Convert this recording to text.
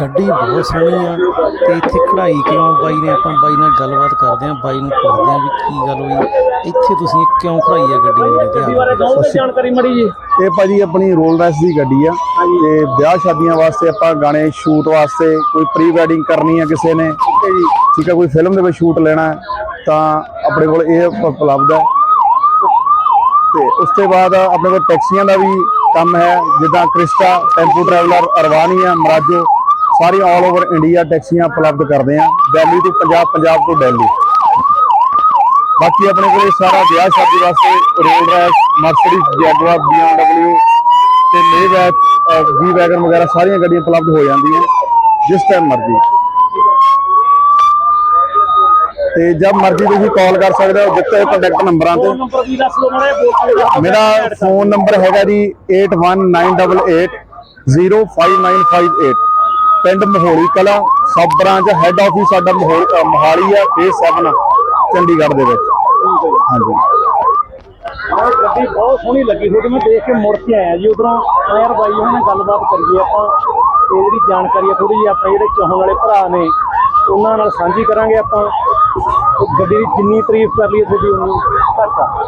ਗੱਡੀ ਬਹੁਤ ਸੋਹਣੀ ਆ ਤੇ ਇੱਥੇ ਖੜਾਈ ਕਿਉਂ? ਬਾਈ ਨੇ ਆਪਾਂ ਬਾਈ ਨਾਲ ਗੱਲਬਾਤ ਕਰਦੇ ਆਂ ਬਾਈ ਨੂੰ ਪੁੱਛਦੇ ਆਂ ਵੀ ਕੀ ਗੱਲ ਹੋਈ। ਇੱਥੇ ਤੁਸੀਂ ਕਿਉਂ ਖੜਾਈ ਆ ਗੱਡੀ ਮੇਰੇ ਤੇ ਗੱਡੀ ਬਾਰੇ ਆ ਕਹੋਗੇ ਜਾਣਕਾਰੀ ਮੜੀ ਜੀ। ਇਹ ਭਾਜੀ ਆਪਣੀ ਰੋਲ ਰੈਸ ਦੀ ਗੱਡੀ ਆ ਤੇ ਵਿਆਹ ਸ਼ਾਦੀਆਂ ਵਾਸਤੇ ਆਪਾਂ ਗਾਣੇ ਸ਼ੂਟ ਵਾਸਤੇ ਕੋਈ ਪ੍ਰੀ ਵੈਡਿੰਗ ਕਰਨੀ ਆ ਕਿਸੇ ਨੇ ਠੀਕ ਹੈ ਜੀ। ਠੀਕ ਹੈ ਕੋਈ ਫਿਲਮ ਦੇ ਵਿੱਚ ਸ਼ੂਟ ਲੈਣਾ ਤਾਂ ਆਪਣੇ ਕੋਲ ਇਹ ਉਪ- ਉਪਲਬਧ ਹੈ। ਤੇ ਉਸ ਤੋਂ ਬਾਅਦ ਆਪਣੇ ਕੋਲ ਟੈਕਸੀਆਂ ਦਾ ਵੀ ਕੰਮ ਹੈ ਜਿੱਦਾਂ Crysta tempo traveller Urbania Marazzo ਸਾਰੀ ਆਲ ਓਵਰ ਇੰਡੀਆ ਟੈਕਸੀਆਂ ਉਪਲਬਧ ਕਰਦੇ ਆ ਦਿੱਲੀ ਤੋਂ ਪੰਜਾਬ ਪੰਜਾਬ ਤੋਂ ਦਿੱਲੀ। ਬਾਕੀ ਆਪਣੇ ਕੋਲ ਸਾਰਾ ਵਿਆਹ ਸ਼ਾਦੀ ਵਾਸਤੇ Rolls Royce Mercedes Jaguar BMW ਤੇ ਮੇਵੈਕ ਵੀ ਵੈਗਨ ਵਗੈਰਾ ਸਾਰੀਆਂ ਗੱਡੀਆਂ ਉਪਲਬਧ ਹੋ ਜਾਂਦੀਆਂ ਜਿਸ ਟਾਈਮ ਮਰਜ਼ੀ। ਤੇ ਜਦ ਮਰਜ਼ੀ ਤੁਸੀਂ ਕਾਲ ਕਰ ਸਕਦੇ ਹੋ, ਦਿੱਤੇ ਕੰਟੈਕਟ ਨੰਬਰਾਂ ਤੇ। ਨੰਬਰ ਵੀ ਦੱਸ ਦਿਓ ਮਾੜਾ ਮੇਰਾ ਫੋਨ ਨੰਬਰ ਹੈਗਾ ਜੀ 8198805958 ਪਿੰਡ ਮਹੋਲੀ ਕਲਾ ਸਬ ਬ੍ਰਾਂਚ ਹੈੱਡ ਆਫਿਸ ਸਾਡਾ ਮਹੋਲ ਆ ਫੇਸ 7 ਚੰਡੀਗੜ੍ਹ ਦੇ ਵਿੱਚ। ਹਾਂਜੀ। ਬਹੁਤ ਗੱਡੀ ਬਹੁਤ ਸੋਹਣੀ ਲੱਗੀ ਤੁਹਾਡੀ ਮੈਂ ਦੇਖ ਕੇ ਮੁੜ ਕੇ ਆਇਆ ਜੀ ਉਧਰੋਂ ਯਾਰ ਬਾਈ ਉਹਨਾਂ ਨਾਲ ਗੱਲਬਾਤ ਕਰੀਏ ਆਪਾਂ ਤੇ ਜਿਹੜੀ ਜਾਣਕਾਰੀ ਆ ਥੋੜੀ ਜਿਹੀ ਆਪਣੇ ਜਿਹੜੇ ਚਾਹਣ ਵਾਲੇ ਭਰਾ ਨੇ ਉਹਨਾਂ ਨਾਲ ਸਾਂਝੀ ਕਰਾਂਗੇ ਆਪਾਂ ਗੱਡੀ ਦੀ ਜਿੰਨੀ ਤਾਰੀਫ ਕਰ ਲਈਏ ਤੁਹਾਡੀ ਉਨੀ ਘੱਟ ਆ